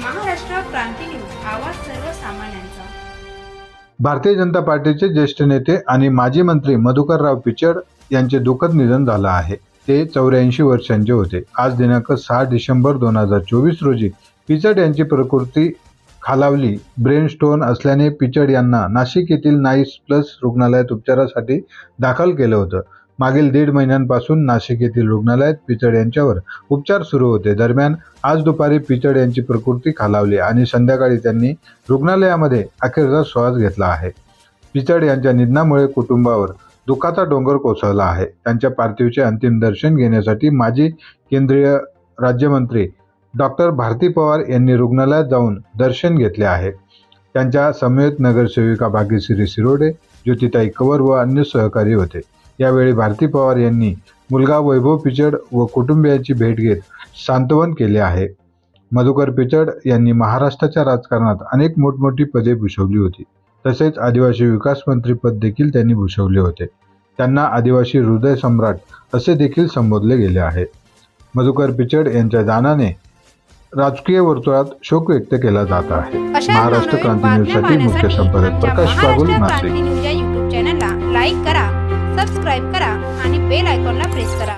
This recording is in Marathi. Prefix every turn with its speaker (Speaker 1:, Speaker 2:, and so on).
Speaker 1: क्रांती न्यूज आवाज सर्वसामान्यांचा.
Speaker 2: भारतीय जनता पार्टीचे ज्येष्ठ नेते आणि माजी मंत्री मधुकरराव पिचड यांचे दुःखद निधन झालं आहे. ते चौऱ्याऐंशी वर्षांचे होते. आज दिनांक सहा डिसेंबर दोन हजार चोवीस रोजी पिचड यांची प्रकृती खालावली. ब्रेन स्टोन असल्याने पिचड यांना नाशिक येथील नाईस प्लस रुग्णालयात उपचारासाठी दाखल केलं होतं. मागील दीड महिन्यांपासून नाशिक येथील रुग्णालयात पिचड यांच्यावर उपचार सुरू होते. दरम्यान आज दुपारी पिचड यांची प्रकृती खालावली आणि संध्याकाळी त्यांनी रुग्णालयामध्ये अखेरचा श्वास घेतला आहे. पिचड यांच्या निधनामुळे कुटुंबावर दुःखाचा डोंगर कोसळला आहे. त्यांच्या पार्थिवचे अंतिम दर्शन घेण्यासाठी माजी केंद्रीय राज्यमंत्री डॉक्टर भारती पवार यांनी रुग्णालयात जाऊन दर्शन घेतले आहे. त्यांच्या समवेत नगरसेविका भाग्यश्री सिरोडे ज्योतिताई कवर व अन्य सहकारी होते. यावेळी भारती पवार यांनी मुलगा वैभव पिचड व कुटुंबियांची भेट घेत सांत्वन केले आहे. मधुकर पिचड यांनी महाराष्ट्राच्या राजकारणात अनेक मोठमोठी पदे भूषवली होती. तसेच आदिवासी विकास मंत्री पद देखील त्यांनी भूषवले होते. त्यांना आदिवासी हृदय सम्राट असे देखील संबोधले गेले आहे. मधुकर पिचड यांच्या दानाने राजकीय वर्तुळात शोक व्यक्त केला जात आहे. महाराष्ट्र क्रांती
Speaker 1: बातम्या
Speaker 2: न्यूजसाठी मुख्य संपादक प्रकाश
Speaker 1: महाराष्ट्र
Speaker 2: नाशिक.
Speaker 1: न्यूज लाईक करा. सबस्क्राईब करा आणि